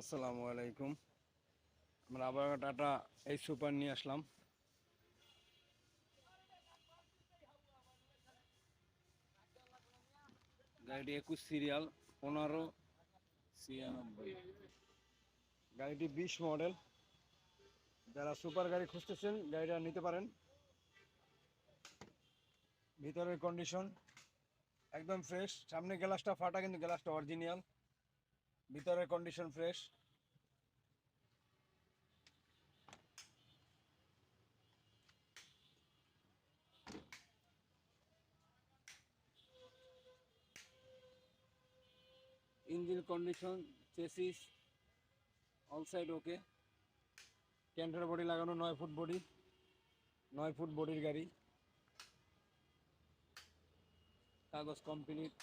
আসসালামু আলাইকুম। আমরা আবার টাটা এই সুপার নিয়ে আসলাম। গাড়িটি একুশ সিরিয়াল, পনেরো ছিয়ানব্বই। গাড়িটি বিশ মডেল। যারা সুপার গাড়ি খুঁজতেছেন, গাড়িটা নিতে পারেন। ভিতরের কন্ডিশন একদম ফ্রেশ সামনে গ্লাসটা ফাটা, কিন্তু গ্লাসটা অরিজিনাল ভিতরের condition fresh engine condition chassis all side okay canter body লাগানো নয় ফুট বডি নয় ফুট বডির গাড়ি। কাগজ কমপ্লিট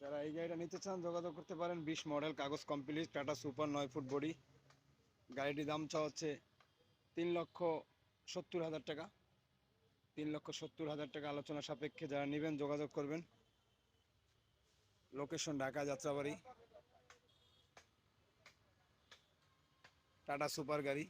যারা এই গাড়িটা নিতে চান, যোগাযোগ করতে পারেন। বিশ মডেল, কাগজ কমপ্লিট, টাটা সুপার, নয় ফুট বডি। গাড়িটির দাম চা হচ্ছে তিন লক্ষ সত্তর হাজার টাকা। তিন লক্ষ সত্তর হাজার টাকা আলোচনা সাপেক্ষে যারা নেবেন, যোগাযোগ করবেন। লোকেশন ঢাকা, যাত্রাবাড়ি। টাটা সুপার গাড়ি।